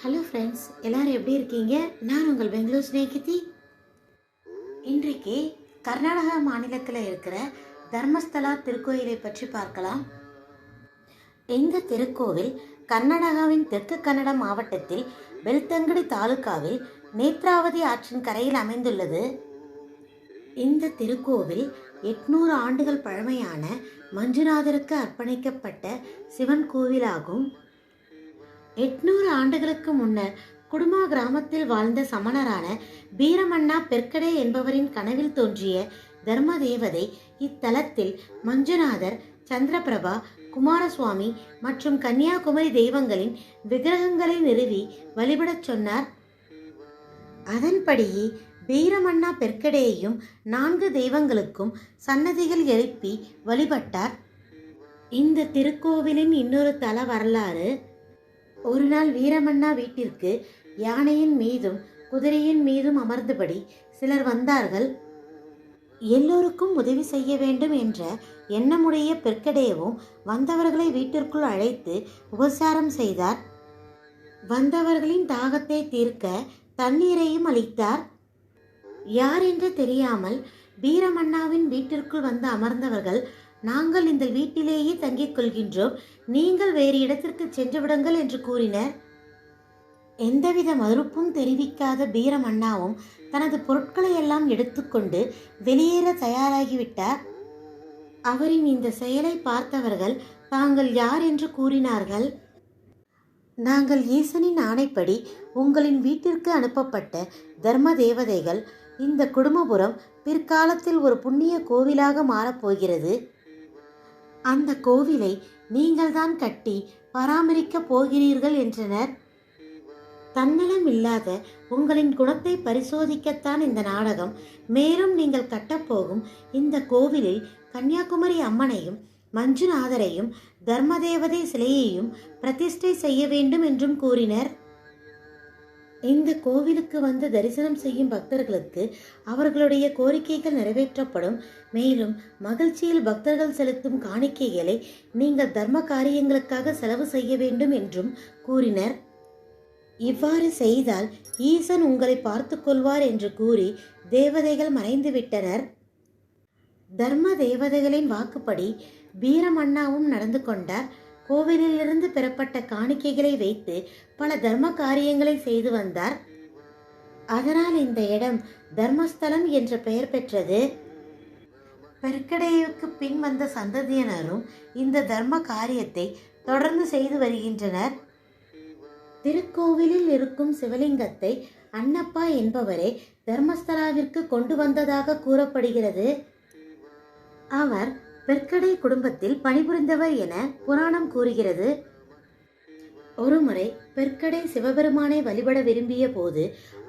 Hello friends எல்லாரும் எப்படி இருக்கீங்க? நான் உங்கள் பெங்களூர் ஸ்நேகிதி இன்றைக்கு கர்நாடகா மாநிலத்தில் இருக்கிற தர்மஸ்தலா திருக்கோயிலை பற்றி பார்க்கலாம். இந்த திருக்கோவில் கர்நாடகாவின் தெற்கு கன்னட மாவட்டத்தில் பெல்தங்கடி தாலுகாவில் நேத்ராவதி ஆற்றின் கரையில் அமைந்துள்ளது. இந்த திருக்கோவில் எட்நூறு ஆண்டுகள் பழமையான மஞ்சுநாதருக்கு அர்ப்பணிக்கப்பட்ட சிவன் கோவிலாகும். எட்நூறு ஆண்டுகளுக்கு முன்னர் குடுமா கிராமத்தில் வாழ்ந்த சமணரான பீரமண்ணா பெர்க்கடே என்பவரின் கனவில் தோன்றிய தர்ம தேவதை இத்தலத்தில் மஞ்சுநாதர் சந்திரபிரபா குமாரசுவாமி மற்றும் கன்னியாகுமரி தெய்வங்களின் விக்கிரகங்களை நிறுவி வழிபடச் சொன்னார். அதன்படியே பீரமண்ணா பெர்க்கடேயும் நான்கு தெய்வங்களுக்கும் சன்னதிகள் எழுப்பி வழிபட்டார். இந்த திருக்கோவிலின் இன்னொரு தல வரலாறு ஒரு நாள் வீரமண்ணா வீட்டிற்கு யானையின் மீதும் குதிரையின் மீதும் அமர்ந்தபடி சிலர் வந்தார்கள். எல்லோருக்கும் உதவி செய்ய வேண்டும் என்ற எண்ணமுடைய பெர்க்கடேவும் வந்தவர்களை வீட்டிற்குள் அழைத்து உபசாரம் செய்தார். வந்தவர்களின் தாகத்தை தீர்க்க தண்ணீரையும் அளித்தார். யார் என்று தெரியாமல் வீரமண்ணாவின் வீட்டிற்குள் வந்து அமர்ந்தவர்கள் நாங்கள் இந்த வீட்டிலேயே தங்கிக் கொள்கின்றோம். நீங்கள் வேறு இடத்திற்கு சென்று விடுங்கள் என்று கூறினர். எந்தவித மறுப்பும் தெரிவிக்காத பீரமண்ணாவும் தனது பொருட்களை எல்லாம் எடுத்துக்கொண்டு வெளியேற தயாராகிவிட்டார். அவரின் இந்த செயலை பார்த்தவர்கள் தாங்கள் யார்? என்று கூறினார்கள். நாங்கள் ஈசனின் ஆணைப்படி உங்களின் வீட்டிற்கு அனுப்பப்பட்ட தர்ம தேவதைகள் இந்த குடும்பபுரம் பிற்காலத்தில் ஒரு புண்ணிய கோவிலாக மாறப்போகிறது அந்த கோவிலை நீங்கள்தான் கட்டி பராமரிக்கப் போகிறீர்கள் என்றனர். தன்னலம் இல்லாத உங்களின் குணத்தை பரிசோதிக்கத்தான் இந்த நாடகம். மேலும் நீங்கள் கட்டப்போகும் இந்த கோவிலில் கன்னியாகுமரி அம்மனையும் மஞ்சுநாதரையும் தர்மதேவதை சிலையையும் பிரதிஷ்டை செய்ய வேண்டும் என்றும் கூறினர். இந்த கோவிலுக்கு வந்து தரிசனம் செய்யும் பக்தர்களுக்கு அவர்களுடைய கோரிக்கைகள் நிறைவேற்றப்படும். மேலும் மகிழ்ச்சியில் பக்தர்கள் செலுத்தும் காணிக்கைகளை நீங்கள் தர்ம காரியங்களுக்காக செலவு செய்ய வேண்டும் என்றும் கூறினர். இவ்வாறு செய்தால் ஈசன் உங்களை பார்த்து கொள்வார் என்று கூறி தேவதைகள் மறைந்து விட்டனர். தர்ம தேவதைகளின் வாக்குப்படி வீரமண்ணாவும் நடந்து கொண்டார். கோவிலிலிருந்து பெறப்பட்ட காணிக்கைகளை வைத்து பல தர்ம காரியங்களை செய்து வந்தார். அதனால் இந்த இடம் தர்மஸ்தலம் என்ற பெயர் பெற்றது. பெருக்கடையுக்கு பின் வந்த சந்ததியினரும் இந்த தர்ம காரியத்தை தொடர்ந்து செய்து வருகின்றனர். திருக்கோவிலில் இருக்கும் சிவலிங்கத்தை அன்னப்பா என்பவரே தர்மஸ்தலாவிற்கு கொண்டு வந்ததாக கூறப்படுகிறது. அவர் பெர்க்கடை குடும்பத்தில் பணிபுரிந்தவர் என புராணம் கூறுகிறது. ஒருமுறை பெர்க்கடை சிவபெருமானை வழிபட விரும்பிய போது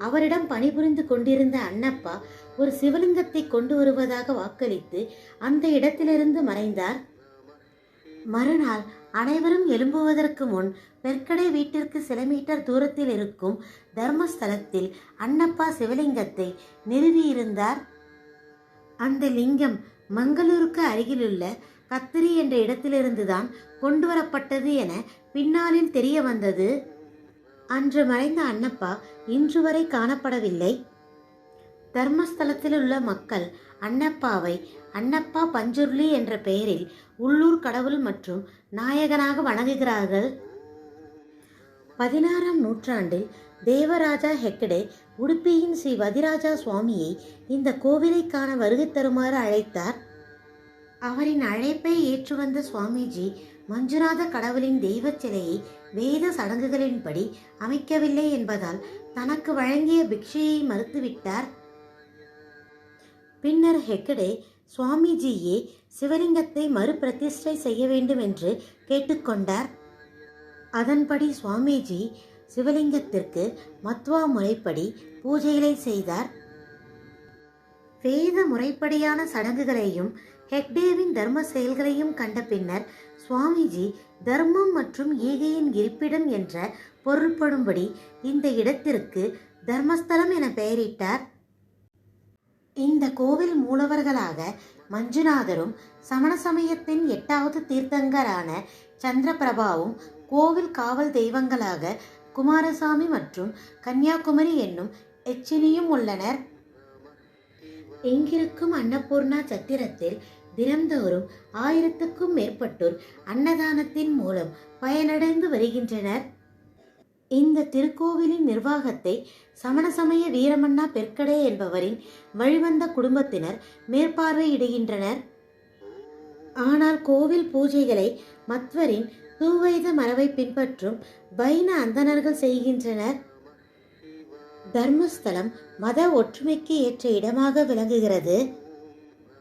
அவரிடம் பணிபுரிந்து கொண்டிருந்த அன்னப்பா ஒரு சிவலிங்கத்தை கொண்டு வருவதாக வாக்களித்து அந்த இடத்திலிருந்து மறைந்தார். மறுநாள் அனைவரும் எழும்புவதற்கு முன் பெற்கடை வீட்டிற்கு சில மீட்டர் தூரத்தில் இருக்கும் தர்மஸ்தலத்தில் அன்னப்பா சிவலிங்கத்தை நிறுவியிருந்தார். அந்த லிங்கம் மங்களூருக்கு அருகிலுள்ள கத்திரி என்ற இடத்திலிருந்துதான் கொண்டு வரப்பட்டது என பின்னாளில் தெரிய வந்தது அன்று மறைந்த அன்னப்பா இன்று வரை காணப்படவில்லை. தர்மஸ்தலத்தில் உள்ள மக்கள் அன்னப்பாவை அன்னப்பா பஞ்சுர்லி என்ற பெயரில் உள்ளூர் கடவுள் மற்றும் நாயகனாக வணங்குகிறார்கள். பதினாறாம் நூற்றாண்டில் தேவராஜா ஹெக்கடே உடுப்பியின் ஸ்ரீ வதிராஜா சுவாமியை இந்த கோவிலை காண வருகை தருமாறு அழைத்தார். அவரின் அழைப்பை ஏற்று வந்த சுவாமிஜி மஞ்சுநாத கடவுளின் தெய்வச் சிலையை வேத சடங்குகளின்படி அமைக்கவில்லை என்பதால் தனக்கு வழங்கிய பிக்ஷையை மறுத்துவிட்டார். பின்னர் ஹெக்கடே சுவாமிஜியே சிவலிங்கத்தை மறுபிரதிஷ்டை செய்ய வேண்டும் என்று கேட்டுக்கொண்டார். அதன்படி சுவாமிஜி சிவலிங்கத்திற்கு மத்வா முறைப்படி பூஜைகளை செய்தார். வேத முறைப்படியான சடங்குகளையும் ஹெக்டேவின் தர்ம செயல்களையும் கண்ட பின்னர் சுவாமிஜி தர்மம் மற்றும் ஈகையின் இருப்பிடம் என்ற பொருள்படும்படி இந்த இடத்திற்கு தர்மஸ்தலம் என பெயரிட்டார். இந்த கோவில் மூலவர்களாக மஞ்சுநாதரும் சமண சமயத்தின் எட்டாவது தீர்த்தங்கரான சந்திரபிரபாவும் கோவில் காவல் தெய்வங்களாக குமாரசாமி மற்றும் கன்னியாகுமரி என்னும் எச்சினியும் உள்ளனர். எங்கிருக்கும் அன்னபூர்ணா சத்திரத்தில் தினம்தோறும் ஆயிரத்துக்கும் மேற்பட்டோர் அன்னதானத்தின் மூலம் பயனடைந்து வருகின்றனர். இந்த திருக்கோவிலின் நிர்வாகத்தை சமண சமய வீரமண்ணா பெற்கடே என்பவரின் வழிவந்த குடும்பத்தினர் மேற்பார்வையிடுகின்றனர். ஆனால் கோவில் பூஜைகளை மத்வரின் தூவைத மரபை பின்பற்றும் வைண அந்தணர்கள் செய்கின்றனர். தர்மஸ்தலம் மத ஒற்றுமைக்கு ஏற்ற இடமாக விளங்குகிறது.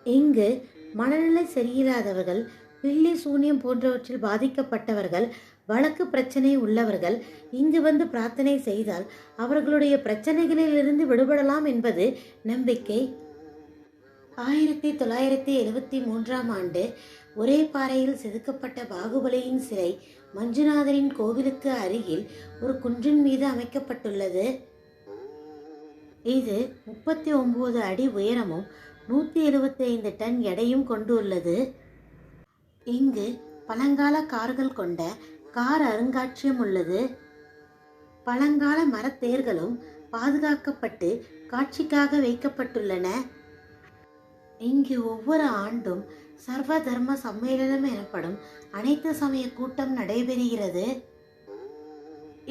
இங்கு மனநிலை சரியில்லாதவர்கள் பில்லி சூனியம் போன்றவற்றில் பாதிக்கப்பட்டவர்கள் வழக்கு பிரச்சனை உள்ளவர்கள் இங்கு வந்து பிரார்த்தனை செய்தால் அவர்களுடைய பிரச்சனைகளிலிருந்து விடுபடலாம் என்பது நம்பிக்கை. ஆயிரத்தி தொள்ளாயிரத்தி எழுபத்தி மூன்றாம் ஆண்டு ஒரே பாறையில் செதுக்கப்பட்ட பாகுபலியின் சிலை மஞ்சுநாதரின் கோவிலுக்கு அருகில் ஒரு குன்றின் மீது அமைக்கப்பட்டுள்ளது. இது முப்பத்தி ஒன்பது அடி உயரமும் நூற்றி எழுபத்தி ஐந்து டன் எடையும் கொண்டுள்ளது. இங்கு பழங்கால கார்கள் கொண்ட கார் அருங்காட்சியம் உள்ளது. பழங்கால மரத்தேர்களும் பாதுகாக்கப்பட்டு காட்சிக்காக வைக்கப்பட்டுள்ளன. இங்கு ஒவ்வொரு ஆண்டும் சர்வ தர்ம சம்மேளனம் எனப்படும் அனைத்து சமய கூட்டம் நடைபெறுகிறது.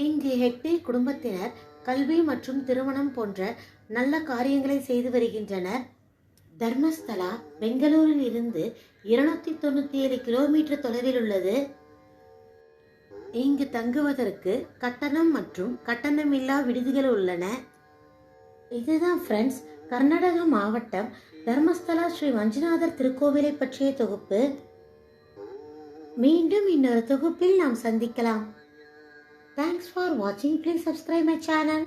இங்கு ஹெக்டே குடும்பத்தினர் கல்வி மற்றும் திருமணம் போன்ற நல்ல காரியங்களை செய்து வருகின்றனர். தர்மஸ்தலா பெங்களூரில் இருந்து இருநூத்தி தொண்ணூத்தி ஏழு கிலோமீட்டர் தொலைவில் உள்ளது. இங்கு தங்குவதற்கு கட்டணம் மற்றும் கட்டணமில்லா விடுதிகள் உள்ளன. இதுதான் ஃப்ரெண்ட்ஸ் கர்நாடக மாவட்டம் தர்மஸ்தலா ஸ்ரீ மஞ்சுநாதர் திருக்கோவிலை பற்றிய தொகுப்பு. மீண்டும் இன்னொரு தொகுப்பில் நாம் சந்திக்கலாம். தேங்க்ஸ் ஃபார் வாட்சிங் ப்ளீஸ் சப்ஸ்கிரைப் மை சேனல்